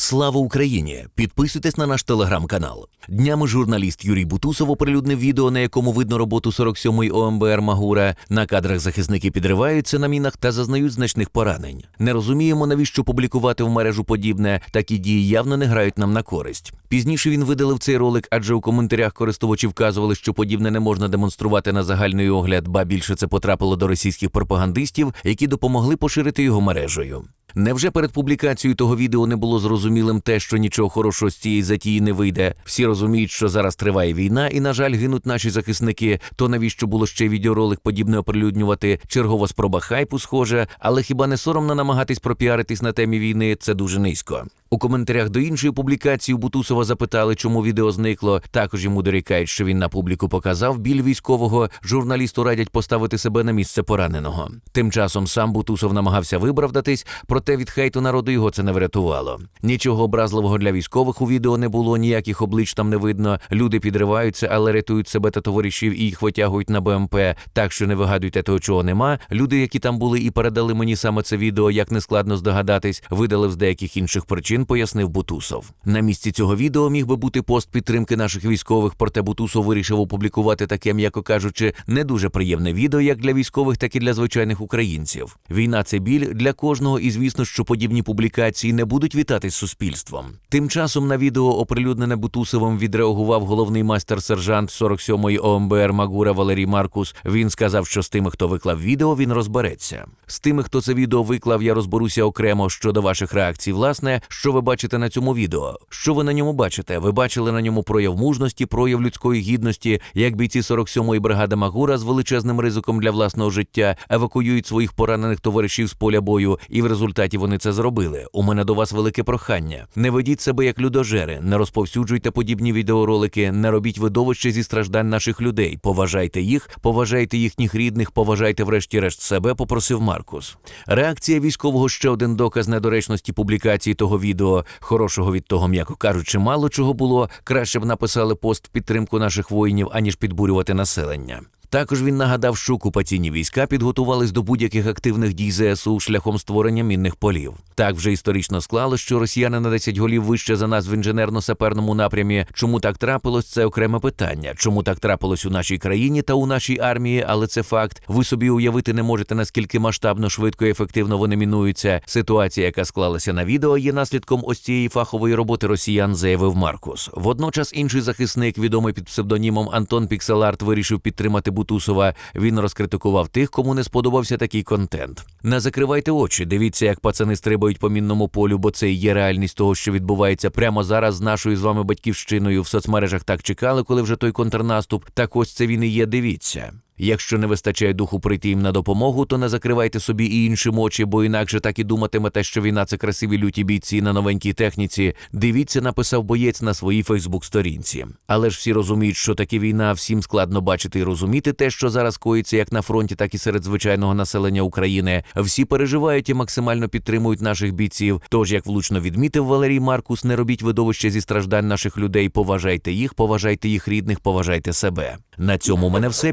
Слава Україні! Підписуйтесь на наш телеграм-канал. Днями журналіст Юрій Бутусов оприлюднив відео, на якому видно роботу 47-ї ОМБР Магура. На кадрах захисники підриваються на мінах та зазнають значних поранень. Не розуміємо, навіщо публікувати в мережу подібне. Такі дії явно не грають нам на користь. Пізніше він видалив цей ролик, адже у коментарях користувачі вказували, що подібне не можна демонструвати на загальний огляд, ба більше це потрапило до російських пропагандистів, які допомогли поширити його мережею. Невже перед публікацією того відео не було зрозумілим те, що нічого хорошого з цієї затії не вийде? Всі розуміють, що зараз триває війна, і, на жаль, гинуть наші захисники. То навіщо було ще відеоролик подібне оприлюднювати? Чергова спроба хайпу схоже, але хіба не соромно намагатись пропіаритись на темі війни? Це дуже низько. У коментарях до іншої публікації Бутусова запитали, чому відео зникло. Також йому дорікають, що він на публіку показав біль військового. Журналісту радять поставити себе на місце пораненого. Тим часом сам Бутусов намагався виправдатись, проте від хейту народу його це не врятувало. Нічого образливого для військових у відео не було, ніяких облич там не видно. Люди підриваються, але рятують себе та товаришів і їх витягують на БМП. Так що не вигадуйте того, чого нема. Люди, які там були і передали мені саме це відео, як не складно здогадатись, видалив з деяких інших причин, пояснив Бутусов. На місці цього відео міг би бути пост підтримки наших військових, проте Бутусов вирішив опублікувати таке, м'яко кажучи, не дуже приємне відео як для військових, так і для звичайних українців. Війна це біль для кожного, і звісно, що подібні публікації не будуть вітатись суспільством. Тим часом на відео, оприлюднене Бутусовим, відреагував головний майстер-сержант 47-ї ОМБР Магура Валерій Маркус. Він сказав, що з тими, хто виклав відео, він розбереться. З тими, хто це відео виклав, я розберуся окремо щодо ваших реакцій. Власне, що ви бачите на цьому відео? Що ви на ньому бачите? Ви бачили на ньому прояв мужності, прояв людської гідності, як бійці 47-ї бригади Магура з величезним ризиком для власного життя евакуюють своїх поранених товаришів з поля бою, і в результаті вони це зробили. У мене до вас велике прохання. Не ведіть себе як людожери, не розповсюджуйте подібні відеоролики, не робіть видовище зі страждань наших людей. Поважайте їх, поважайте їхніх рідних, поважайте врешті-решт себе, попросив Маркус. Реакція військового ще один доказ недоречності публікації того відео. Хорошого від того, м'яко кажучи, мало чого було. Краще б написали пост в підтримку наших воїнів, аніж підбурювати населення. Також він нагадав, що окупаційні війська підготувались до будь-яких активних дій ЗСУ шляхом створення мінних полів. Так вже історично склало, що росіяни на 10 голів вище за нас в інженерно-саперному напрямі. Чому так трапилось? Це окреме питання. Чому так трапилось у нашій країні та у нашій армії? Але це факт. Ви собі уявити не можете наскільки масштабно, швидко і ефективно вони мінуються. Ситуація, яка склалася на відео, є наслідком ось цієї фахової роботи росіян, заявив Маркус. Водночас інший захисник, відомий під псевдонімом Антон Пікселарт, вирішив підтримати Бутусова. Він розкритикував тих, кому не сподобався такий контент. Не закривайте очі, дивіться, як пацани стрибають по мінному полю, бо це і є реальність того, що відбувається прямо зараз з нашою з вами батьківщиною. В соцмережах так чекали, коли вже той контрнаступ. Так ось це він і є. Дивіться. Якщо не вистачає духу прийти їм на допомогу, то не закривайте собі і іншим очі, бо інакше так і думатимете, що війна це красиві люті бійці на новенькій техніці. Дивіться, написав боєць на своїй Фейсбук-сторінці. Але ж всі розуміють, що таке війна, всім складно бачити і розуміти те, що зараз коїться як на фронті, так і серед звичайного населення України. Всі переживають і максимально підтримують наших бійців. Тож, як влучно відмітив Валерій Маркус, не робіть видовище зі страждань наших людей. Поважайте їх, поважайте їх рідних, поважайте себе. На цьому у мене все.